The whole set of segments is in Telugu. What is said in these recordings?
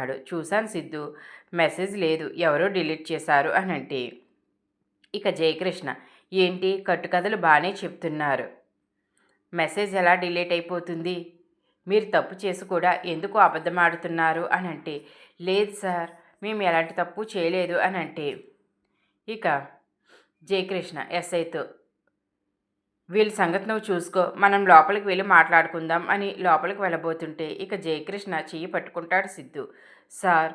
అన్నాడు చూశాను సిద్ధు. మెసేజ్ లేదు. ఎవరో డిలీట్ చేశారు అని అంటే ఇక జయకృష్ణ. ఏంటి? కట్టుకథలు బాగానే చెప్తున్నారు. మెసేజ్ ఎలా డిలీట్ అయిపోతుంది? మీరు తప్పు చేసి కూడా ఎందుకు అబద్ధం ఆడుతున్నారు అని అంటే లేదు సార్ మేము ఎలాంటి తప్పు చేయలేదు అని అంటే ఇక జయకృష్ణ ఎస్ఐతో వీళ్ళ సంగతి నువ్వు చూసుకో. మనం లోపలికి వెళ్ళి మాట్లాడుకుందాం అని లోపలికి వెళ్ళబోతుంటే ఇక జయకృష్ణ చెయ్యి పట్టుకుంటాడు సిద్ధు. సార్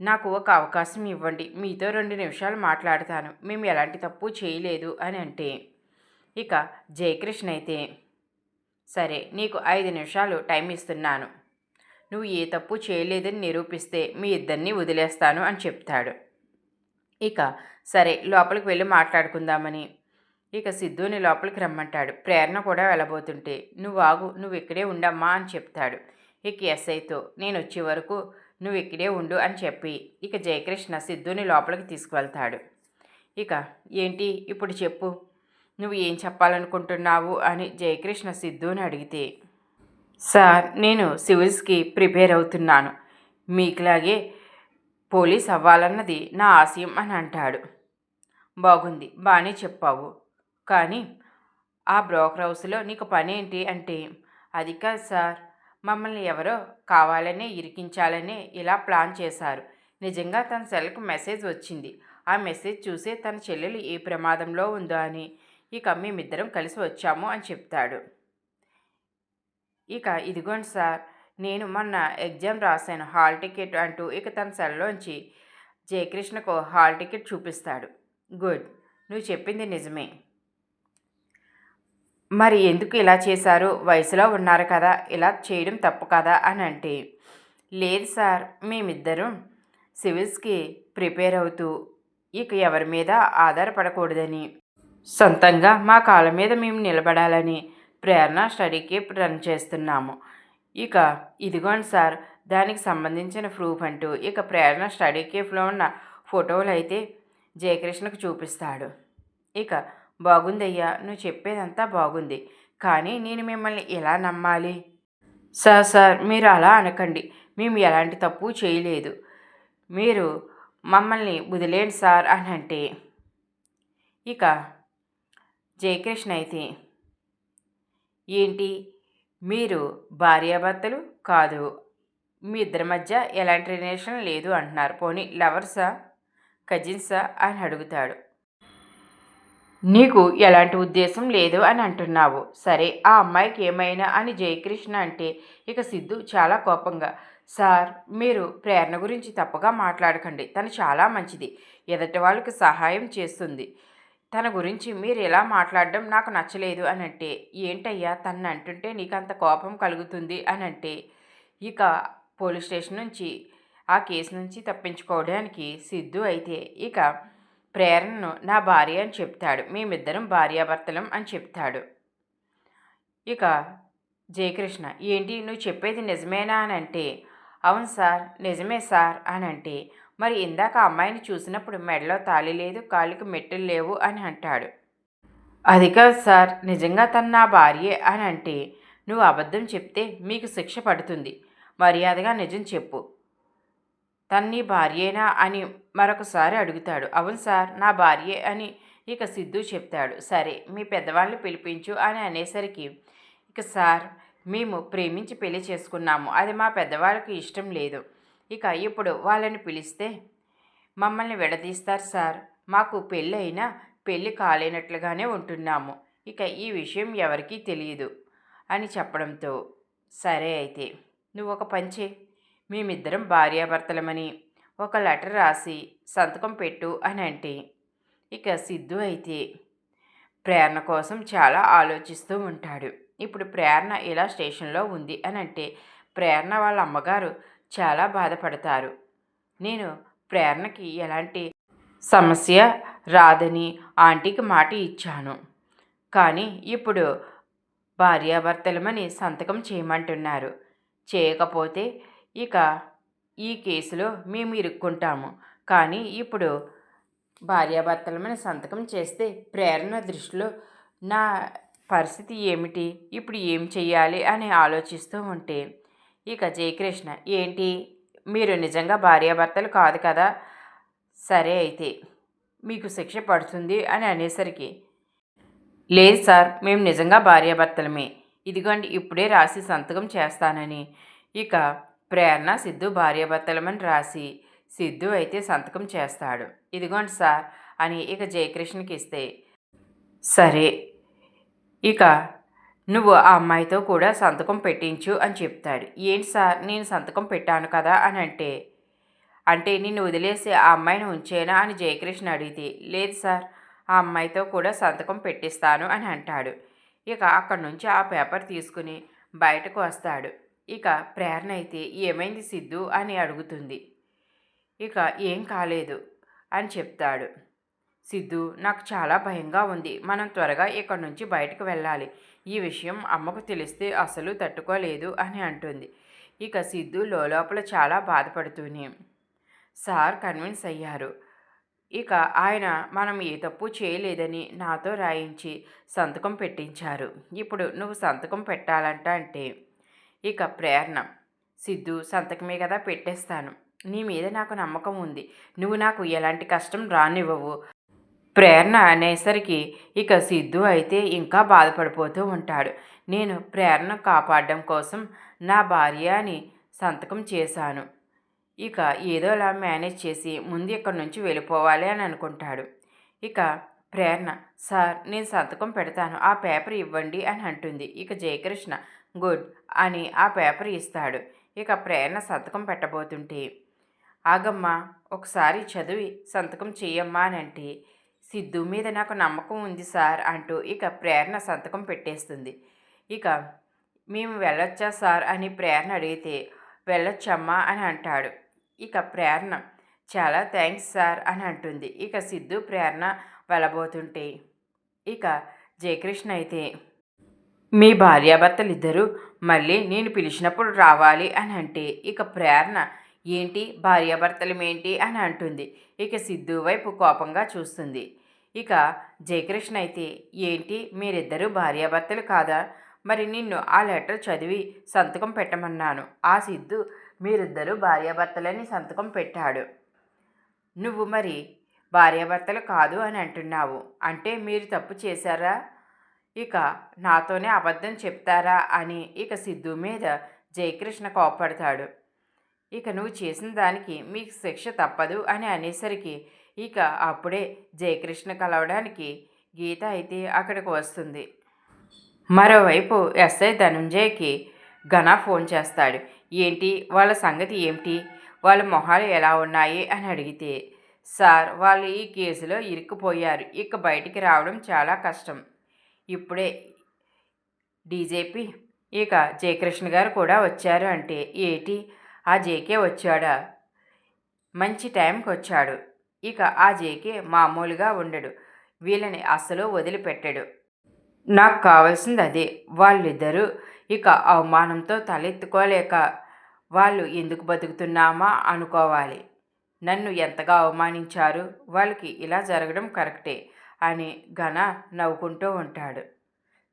నాకు ఒక అవకాశం ఇవ్వండి. మీతో రెండు నిమిషాలు మాట్లాడతాను. మేము ఎలాంటి తప్పు చేయలేదు అని అంటే ఇక జయకృష్ణ అయితే సరే నీకు ఐదు నిమిషాలు టైం ఇస్తున్నాను. నువ్వు ఏ తప్పు చేయలేదని నిరూపిస్తే మీ ఇద్దరిని వదిలేస్తాను అని చెప్తాడు. ఇక సరే లోపలికి వెళ్ళి మాట్లాడుకుందామని ఇక సిద్ధుని లోపలికి రమ్మంటాడు. ప్రేరణ కూడా వెళ్ళబోతుంటే నువ్వు ఆగు నువ్వు ఇక్కడే ఉండమ్మా అని చెప్తాడు. ఇక ఎస్ఐతో నేను వచ్చే వరకు నువ్వు ఇక్కడే ఉండు అని చెప్పి ఇక జయకృష్ణ సిద్ధుని లోపలికి తీసుకువెళ్తాడు. ఇక ఏంటి? ఇప్పుడు చెప్పు. నువ్వు ఏం చెప్పాలనుకుంటున్నావు? అని జయకృష్ణ సిద్ధుని అడిగితే సార్ నేను సివిల్స్కి ప్రిపేర్ అవుతున్నాను. మీకులాగే పోలీస్ అవ్వాలన్నది నా ఆశయం అని అంటాడు. బాగుంది. బాగానే చెప్పావు. కానీ ఆ బ్రోకర్ హౌస్లో నీకు పని ఏంటి అంటే అది కాదు సార్. మమ్మల్ని ఎవరో కావాలనే ఇరికించాలనే ఇలా ప్లాన్ చేశారు. నిజంగా తన సెల్కు మెసేజ్ వచ్చింది. ఆ మెసేజ్ చూసే తన చెల్లెలు ఏ ప్రమాదంలో ఉందో అని. ఇక మేమిద్దరం కలిసి వచ్చాము అని చెప్తాడు. ఇక ఇదిగోండి సార్ నేను మొన్న ఎగ్జామ్ రాశాను. హాల్ టికెట్ అంటూ ఇక తన సెల్లోంచి జయకృష్ణకు హాల్ టికెట్ చూపిస్తాడు. గుడ్. నువ్వు చెప్పింది నిజమే. మరి ఎందుకు ఇలా చేశారు? వయసులో ఉన్నారు కదా ఇలా చేయడం తప్పు కదా అని అంటే లేదు సార్ మేమిద్దరం సివిల్స్కి ప్రిపేర్ అవుతూ ఇక ఎవరి మీద ఆధారపడకూడదని. సొంతంగా మా కాళ్ళ మీద మేము నిలబడాలని ప్రేరణ స్టడీకి రన్ చేస్తున్నాము. ఇక ఇదిగోండి సార్ దానికి సంబంధించిన ప్రూఫ్ అంటూ ఇక ప్రేరణ స్టడీ కేఫ్లో ఉన్న ఫోటోలు అయితే జయకృష్ణకు చూపిస్తాడు. ఇక బాగుందయ్యా నువ్వు చెప్పేదంతా బాగుంది. కానీ నేను మిమ్మల్ని ఎలా నమ్మాలి? సార్ సార్ మీరు అలా అనకండి. మేము ఎలాంటి తప్పు చేయలేదు. మీరు మమ్మల్ని వదిలేండి సార్ అని అంటే ఇక జయకృష్ణ అయితే ఏంటి? మీరు భార్యాభర్తలు కాదు. మీ ఇద్దరి మధ్య ఎలాంటి రిలేషన్ లేదు అంటున్నారు. పోనీ లవర్సా? కజిన్సా? అని అడుగుతాడు. నీకు ఎలాంటి ఉద్దేశం లేదు అని అంటున్నావు. సరే ఆ అమ్మాయికి ఏమైనా అని జయకృష్ణ అంటే ఇక సిద్ధు చాలా కోపంగా సార్ మీరు ప్రేరణ గురించి తప్పుగా మాట్లాడకండి. తను చాలా మంచిది. ఎదటి వాళ్ళకి సహాయం చేస్తుంది. తన గురించి మీరు ఎలా మాట్లాడడం నాకు నచ్చలేదు అని అంటే ఏంటయ్యా తను అంటుంటే నీకు అంత కోపం కలుగుతుంది అని అంటే ఇక పోలీస్ స్టేషన్ నుంచి ఆ కేసు నుంచి తప్పించుకోవడానికి సిద్ధు అయితే ఇక ప్రేరణను నా భార్య అని చెప్తాడు. మేమిద్దరం భార్యాభర్తలం అని చెప్తాడు. ఇక జయకృష్ణ ఏంటి? నువ్వు చెప్పేది నిజమేనా? అని అంటే అవును సార్ నిజమే సార్ అని అంటే మరి ఇందాక అమ్మాయిని చూసినప్పుడు మెడలో తాళి లేదు కాళ్ళకి మెట్టులు లేవు అని అంటాడు. అది కాదు సార్ నిజంగా తను నా భార్యే అని అంటే నువ్వు అబద్ధం చెప్తే మీకు శిక్ష పడుతుంది. మర్యాదగా నిజం చెప్పు. తన్ని భార్యేనా అని మరొకసారి అడుగుతాడు. అవును సార్ నా భార్యే అని ఇక సిద్ధు చెప్తాడు. సరే మీ పెద్దవాళ్ళని పిలిపించు అని అనేసరికి ఇక సార్ మేము ప్రేమించి పెళ్ళి చేసుకున్నాము. అది మా పెద్దవాళ్ళకి ఇష్టం లేదు. ఇక ఇప్పుడు వాళ్ళని పిలిస్తే మమ్మల్ని విడదీస్తారు సార్. మాకు పెళ్ళి అయినా పెళ్ళి కాలేనట్లుగానే ఉంటున్నాము. ఇక ఈ విషయం ఎవరికీ తెలియదు అని చెప్పడంతో సరే అయితే నువ్వు ఒక పంచే మేమిద్దరం భార్యాభర్తలమని ఒక లెటర్ రాసి సంతకం పెట్టు అని అంటే ఇక సిద్ధు అయితే ప్రేరణ కోసం చాలా ఆలోచిస్తూ ఉంటాడు. ఇప్పుడు ప్రేరణ ఇలా స్టేషన్లో ఉంది అని అంటే ప్రేరణ వాళ్ళ అమ్మగారు చాలా బాధపడతారు. నేను ప్రేరణకి ఎలాంటి సమస్య రాదని ఆంటీకి మాట ఇచ్చాను. కానీ ఇప్పుడు భార్యాభర్తలమని సంతకం చేయమంటున్నారు. చేయకపోతే ఇక ఈ కేసులో మేము ఇరుక్కుంటాము. కానీ ఇప్పుడు భార్యాభర్తలమైన సంతకం చేస్తే ప్రేరణ దృష్టిలో నా పరిస్థితి ఏమిటి? ఇప్పుడు ఏం చెయ్యాలి? అని ఆలోచిస్తూ ఉంటే ఇక జయకృష్ణ ఏంటి? మీరు నిజంగా భార్యాభర్తలు కాదు కదా? సరే అయితే మీకు శిక్ష పడుతుంది అని అనేసరికి లేదు సార్ మేము నిజంగా భార్యాభర్తలమే. ఇదిగోండి ఇప్పుడే రాసి సంతకం చేస్తానని. ఇక ప్రేరణ సిద్ధు భార్యాభర్తలమని రాసి సిద్ధు అయితే సంతకం చేస్తాడు. ఇదిగోండి సార్ అని ఇక జయకృష్ణకి ఇస్తే. సరే ఇక నువ్వు ఆ అమ్మాయితో కూడా సంతకం పెట్టించు అని చెప్తాడు. ఏంటి సార్ నేను సంతకం పెట్టాను కదా అని అంటే అంటే నిన్ను వదిలేసి ఆ అమ్మాయిని ఉంచేనా అని జయకృష్ణ అడిగితే లేదు సార్ ఆ అమ్మాయితో కూడా సంతకం పెట్టిస్తాను అని అంటాడు. ఇక అక్కడి నుంచి ఆ పేపర్ తీసుకుని బయటకు వస్తాడు. ఇక ప్రేరణ అయితే ఏమైంది సిద్ధు అని అడుగుతుంది. ఇక ఏం కాలేదు అని చెప్తాడు. సిద్ధు నాకు చాలా భయంగా ఉంది. మనం త్వరగా ఇక్కడి నుంచి బయటకు వెళ్ళాలి. ఈ విషయం అమ్మకు తెలిస్తే అసలు తట్టుకోలేదు అని అంటుంది. ఇక సిద్ధు లోపల చాలా బాధపడుతూనే సార్ కన్విన్స్ అయ్యారు. ఇక ఆయన మనం ఏ తప్పు చేయలేదని నాతో రాయించి సంతకం పెట్టించారు. ఇప్పుడు నువ్వు సంతకం పెట్టాలంట అంటే ఇక ప్రేరణ. సిద్ధు సంతకమే కదా పెట్టేస్తాను. నీ మీద నాకు నమ్మకం ఉంది. నువ్వు నాకు ఎలాంటి కష్టం రానివ్వవు. ప్రేరణ అనేసరికి ఇక సిద్ధు అయితే ఇంకా బాధపడిపోతూ ఉంటాడు. నేను ప్రేరణ కాపాడడం కోసం నా భార్య అని సంతకం చేశాను. ఇక ఏదోలా మేనేజ్ చేసి ముందు ఇక్కడి నుంచి వెళ్ళిపోవాలి అని అనుకుంటాడు. ఇక ప్రేరణ సార్ నేను సంతకం పెడతాను. ఆ పేపర్ ఇవ్వండి అని అంటుంది. ఇక జయకృష్ణ గుడ్ అని ఆ పేపర్ ఇస్తాడు. ఇక ప్రేరణ సంతకం పెట్టబోతుంటే ఆగమ్మ ఒకసారి చదివి సంతకం చెయ్యమ్మా అని అంటే సిద్ధు మీద నాకు నమ్మకం ఉంది సార్ అంటూ ఇక ప్రేరణ సంతకం పెట్టేస్తుంది. ఇక మేము వెళ్ళొచ్చా సార్ అని ప్రేరణ అడిగితే వెళ్ళొచ్చమ్మా అని అంటాడు. ఇక ప్రేరణ చాలా థ్యాంక్స్ సార్ అని అంటుంది. ఇక సిద్ధు ప్రేరణ వెళ్ళబోతుంటే ఇక జయకృష్ణ అయితే మీ భార్యాభర్తలు ఇద్దరు మళ్ళీ నేను పిలిచినప్పుడు రావాలి అని అంటే ఇక ప్రేరణ. ఏంటి? భార్యాభర్తలమేంటి? అని అంటుంది. ఇక సిద్ధు వైపు కోపంగా చూస్తుంది. ఇక జయకృష్ణ అయితే ఏంటి? మీరిద్దరూ భార్యాభర్తలు కాదా? మరి నిన్ను ఆ లెటర్ చదివి సంతకం పెట్టమన్నాను. ఆ సిద్ధు మీరిద్దరూ భార్యాభర్తలని సంతకం పెట్టాడు. నువ్వు మరి భార్యాభర్తలు కాదు అని అంటున్నావు. అంటే మీరు తప్పు చేశారా? ఇక నాతోనే అబద్ధం చెప్తారా అని ఇక సిద్ధు మీద జయకృష్ణ కోపడతాడు ఇక నువ్వు చేసిన దానికి మీకు శిక్ష తప్పదు అని అనేసరికి ఇక అప్పుడే జయకృష్ణ కలవడానికి గీత అయితే అక్కడికి వస్తుంది. మరోవైపు ఎస్ఐ ధనుంజయ్కి ఘన ఫోన్ చేస్తాడు. ఏంటి? వాళ్ళ సంగతి ఏమిటి? వాళ్ళ మొహాలు ఎలా ఉన్నాయి? అని అడిగితే సార్ వాళ్ళు ఈ కేసులో ఇరుక్కుపోయారు. ఇక బయటికి రావడం చాలా కష్టం. ఇప్పుడే డీజేపీ ఇక జయకృష్ణ గారు కూడా వచ్చారు అంటే ఏటి? ఆ జేకే వచ్చాడా? మంచి టైంకి వచ్చాడు. ఇక ఆ జేకే మామూలుగా ఉండడు. వీళ్ళని అస్సలు వదిలిపెట్టాడు. నాకు కావాల్సింది అదే. వాళ్ళిద్దరూ ఇక అవమానంతో తలెత్తుకోలేక వాళ్ళు ఎందుకు బతుకుతున్నామా అనుకోవాలి. నన్ను ఎంతగా అవమానించారు? వాళ్ళకి ఇలా జరగడం కరెక్టే. అని ఘన నవ్వుకుంటూ ఉంటాడు.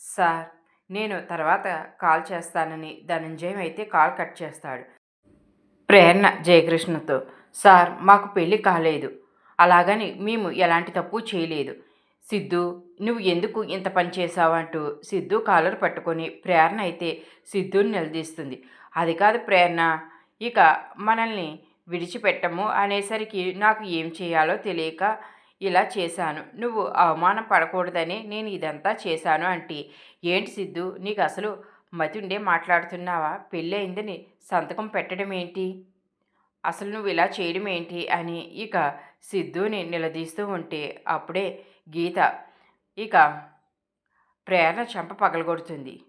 సార్ నేను తర్వాత కాల్ చేస్తానని ధనంజయం అయితే కాల్ కట్ చేస్తాడు. ప్రేరణ జయకృష్ణతో. సార్ మాకు పెళ్ళి కాలేదు. అలాగని మేము ఎలాంటి తప్పు చేయలేదు. సిద్ధు నువ్వు ఎందుకు ఇంత పని చేసావంటూ సిద్ధు కాలర్ పట్టుకొని ప్రేరణ అయితే సిద్ధుని నిలదీస్తుంది. అది కాదు ప్రేరణ. ఇక మనల్ని విడిచిపెట్టము అనేసరికి నాకు ఏం చేయాలో తెలియక ఇలా చేశాను. నువ్వు అవమానం పడకూడదని నేను ఇదంతా చేశాను అంటే ఏంటి సిద్ధు నీకు అసలు మతుండే మాట్లాడుతున్నావా? పెళ్ళి అయిందని సంతకం పెట్టడం ఏంటి? అసలు నువ్వు ఇలా చేయడం ఏంటి? అని ఇక సిద్ధుని నిలదీస్తూ ఉంటే అప్పుడే గీత ఇక ప్రేరణ చెంప పగలగొడుతుంది.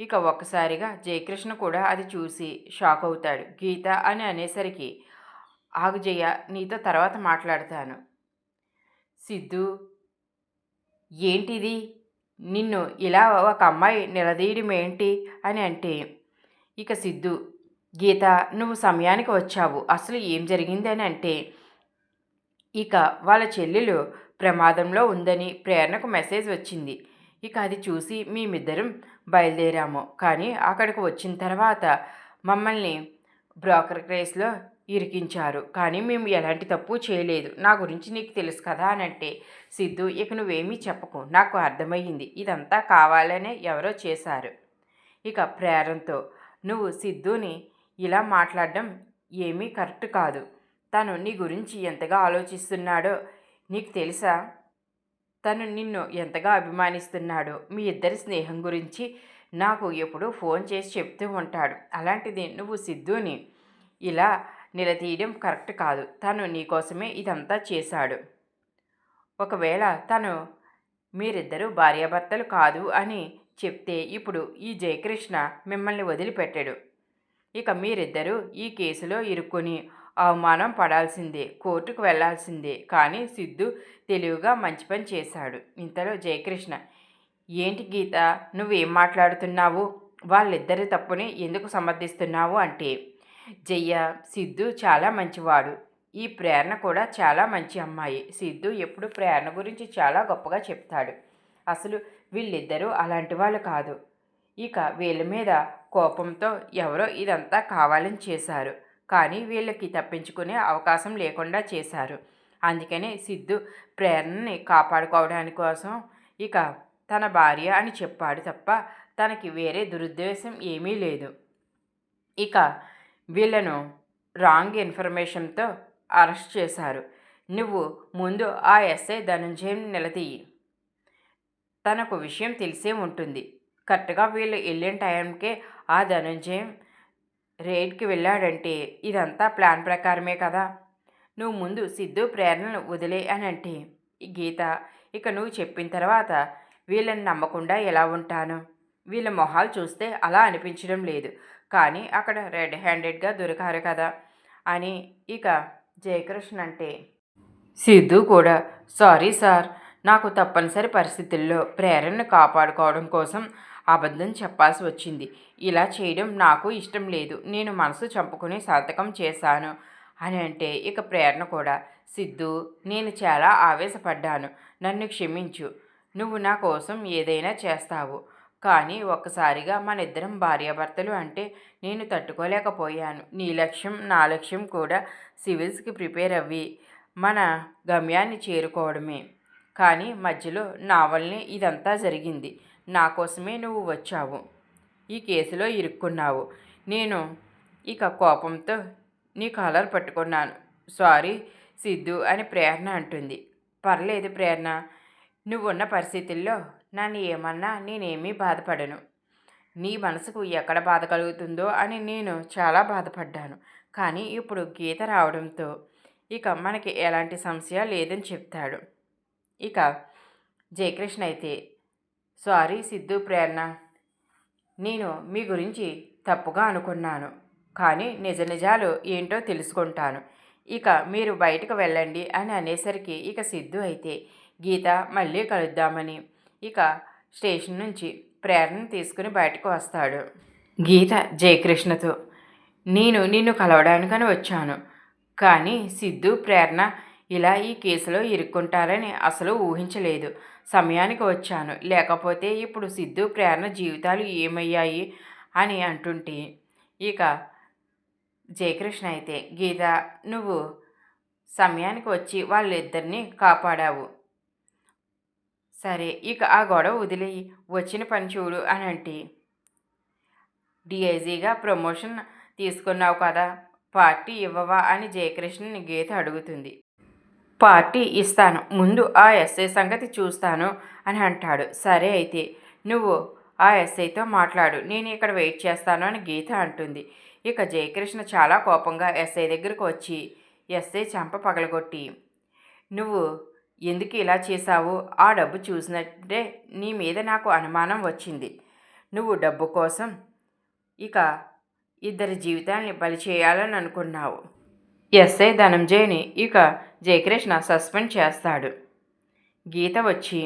ఇక ఒక్కసారిగా జయకృష్ణ కూడా అది చూసి షాక్ అవుతాడు. గీత అని అనేసరికి ఆగుజయ్య నీతో తర్వాత మాట్లాడతాను. సిద్ధు ఏంటిది? నిన్ను ఇలా ఒక అమ్మాయి నిలదీయడం ఏంటి? అని అంటే ఇక సిద్ధు గీత నువ్వు సమయానికి వచ్చావు అసలు ఏం జరిగింది అని అంటే ఇక వాళ్ళ చెల్లెలు ప్రమాదంలో ఉందని ప్రేరణకు మెసేజ్ వచ్చింది. ఇక అది చూసి మేమిద్దరం బయలుదేరాము. కానీ అక్కడికి వచ్చిన తర్వాత మమ్మల్ని బ్రోకర్ క్రేస్లో ఇరికించారు. కానీ మేము ఎలాంటి తప్పు చేయలేదు. నా గురించి నీకు తెలుసు కదా అని అంటే సిద్ధు ఇక నువ్వేమీ చెప్పకు. నాకు అర్థమయ్యింది. ఇదంతా కావాలనే ఎవరో చేశారు. ఇక ప్రేరణతో నువ్వు సిద్ధుని ఇలా మాట్లాడడం ఏమీ కరెక్ట్ కాదు. తను నీ గురించి ఎంతగా ఆలోచిస్తున్నాడో నీకు తెలుసా? తను నిన్ను ఎంతగా అభిమానిస్తున్నాడో. మీ ఇద్దరి స్నేహం గురించి నాకు ఎప్పుడూ ఫోన్ చేసి చెప్తూ ఉంటాడు. అలాంటిది నువ్వు సిద్ధుని ఇలా నిలదీయడం కరెక్ట్ కాదు. తను నీకోసమే ఇదంతా చేశాడు. ఒకవేళ తను మీరిద్దరూ భార్యాభర్తలు కాదు అని చెప్తే ఇప్పుడు ఈ జయకృష్ణ మిమ్మల్ని వదిలిపెట్టాడు. ఇక మీరిద్దరూ ఈ కేసులో ఇరుక్కొని అవమానం పడాల్సిందే కోర్టుకు వెళ్ళాల్సిందే. కానీ సిద్ధు తెలివిగా మంచి పని చేశాడు. ఇంతలో జయకృష్ణ ఏంటి గీత నువ్వేం మాట్లాడుతున్నావు? వాళ్ళిద్దరి తప్పుని ఎందుకు సమర్థిస్తున్నావు? అంటే జయ సిద్ధు చాలా మంచివాడు. ఈ ప్రేరణ కూడా చాలా మంచి అమ్మాయి. సిద్ధు ఎప్పుడు ప్రేరణ గురించి చాలా గొప్పగా చెప్తాడు. అసలు వీళ్ళిద్దరూ అలాంటి వాళ్ళు కాదు. ఇక వీళ్ళ మీద కోపంతో ఎవరో ఇదంతా కావాలని చేశారు. కానీ వీళ్ళకి తప్పించుకునే అవకాశం లేకుండా చేశారు. అందుకనే సిద్ధు ప్రేరణని కాపాడుకోవడానికి కోసం ఇక తన భార్య అని చెప్పాడు తప్ప తనకి వేరే దురుద్దేశం ఏమీ లేదు. ఇక వీళ్ళను రాంగ్ ఇన్ఫర్మేషన్తో అరెస్ట్ చేశారు. నువ్వు ముందు ఆ ఎస్ఐ ధనంజయం నిలదీయి. తనకు విషయం తెలిసే ఉంటుంది. కరెక్ట్గా వీళ్ళు వెళ్ళిన టైంకే ఆ ధనంజయం రేడ్కి వెళ్ళాడంటే ఇదంతా ప్లాన్ ప్రకారమే కదా. నువ్వు ముందు సిద్ధు ప్రేరణను వదిలే అని అంటే గీత ఇక నువ్వు చెప్పిన తర్వాత వీళ్ళని నమ్మకుండా ఎలా ఉంటాను? వీళ్ళ మొహాలు చూస్తే అలా అనిపించడం లేదు. కానీ అక్కడ రెడ్ హ్యాండెడ్గా దొరికారు కదా అని ఇక జయకృష్ణ అంటే సిద్ధు కూడా సారీ సార్ నాకు తప్పనిసరి పరిస్థితుల్లో ప్రేరణను కాపాడుకోవడం కోసం అబద్ధం చెప్పాల్సి వచ్చింది. ఇలా చేయడం నాకు ఇష్టం లేదు. నేను మనసు చంపుకుని సంతకం చేశాను అని అంటే ఇక ప్రేరణ కూడా సిద్ధు నేను చాలా ఆవేశపడ్డాను. నన్ను క్షమించు. నువ్వు నా కోసం ఏదైనా చేస్తావు. కానీ ఒక్కసారిగా మన ఇద్దరం భార్యాభర్తలు అంటే నేను తట్టుకోలేకపోయాను. నీ లక్ష్యం నా లక్ష్యం కూడా సివిల్స్కి ప్రిపేర్ అవ్వి మన గమ్యాన్ని చేరుకోవడమే. కానీ మధ్యలో నా వల్లనే ఇదంతా జరిగింది. నా కోసమే నువ్వు వచ్చావు. ఈ కేసులో ఇరుక్కున్నావు. నేను ఇక కోపంతో నీ కాలర్ పట్టుకున్నాను. సారీ సిద్ధు అని ప్రేరణ అంటుంది. పర్లేదు ప్రేరణ. నువ్వున్న పరిస్థితుల్లో నన్ను ఏమన్నా నేనేమీ బాధపడను. నీ మనసుకు ఎక్కడ బాధ కలుగుతుందో అని నేను చాలా బాధపడ్డాను. కానీ ఇప్పుడు గీత రావడంతో ఇక మనకి ఎలాంటి సమస్య లేదని చెప్తాడు. ఇక జయకృష్ణ అయితే సారీ సిద్ధు ప్రేరణ నేను మీ గురించి తప్పుగా అనుకున్నాను. కానీ నిజ నిజాలు ఏంటో తెలుసుకుంటాను. ఇక మీరు బయటకు వెళ్ళండి అని అనేసరికి ఇక సిద్ధు అయితే గీత మళ్ళీ కలుద్దామని. ఇక స్టేషన్ నుంచి ప్రేరణ తీసుకుని బయటకు వస్తాడు. గీత జయకృష్ణతో నేను నిన్ను కలవడానికని వచ్చాను కానీ సిద్ధు ప్రేరణ ఇలా ఈ కేసులో ఇరుక్కుంటారని అసలు ఊహించలేదు. సమయానికి వచ్చాను లేకపోతే ఇప్పుడు సిద్ధు ప్రేరణ జీవితాలు ఏమయ్యాయి? అని అంటుంటే ఇక జయకృష్ణ అయితే గీత నువ్వు సమయానికి వచ్చి వాళ్ళిద్దరిని కాపాడావు. సరే ఇక ఆ గొడవ వదిలి వచ్చిన పని చూడు అని అంటే డిఐజీగా ప్రమోషన్ తీసుకున్నావు కదా పార్టీ ఇవ్వవా అని జయకృష్ణని గీత అడుగుతుంది. పార్టీ ఇస్తాను ముందు ఆ ఎస్ఐ సంగతి చూస్తాను అని అంటాడు. సరే అయితే నువ్వు ఆ ఎస్ఐతో మాట్లాడు నేను ఇక్కడ వెయిట్ చేస్తాను అని గీత అంటుంది. ఇక జయకృష్ణ చాలా కోపంగా ఎస్ఐ దగ్గరకు వచ్చి ఎస్ఐ చంప పగలగొట్టి నువ్వు ఎందుకు ఇలా చేశావు? ఆ డబ్బు చూసినట్టే నీ మీద నాకు అనుమానం వచ్చింది. నువ్వు డబ్బు కోసం ఇక ఇద్దరి జీవితాన్ని బలి చేయాలని అనుకున్నావు. ఎస్ఐ ధనంజయ్ని ఇక జయకృష్ణ సస్పెండ్ చేస్తాడు. గీత వచ్చి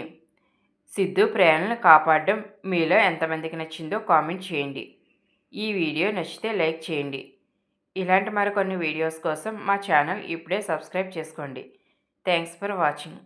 సిద్ధు ప్రేమలను కాపాడడం మీలో ఎంతమందికి నచ్చిందో కామెంట్ చేయండి. ఈ వీడియో నచ్చితే లైక్ చేయండి. ఇలాంటి మరికొన్ని వీడియోస్ కోసం మా ఛానల్ ఇప్పుడే సబ్స్క్రైబ్ చేసుకోండి. Thanks for watching.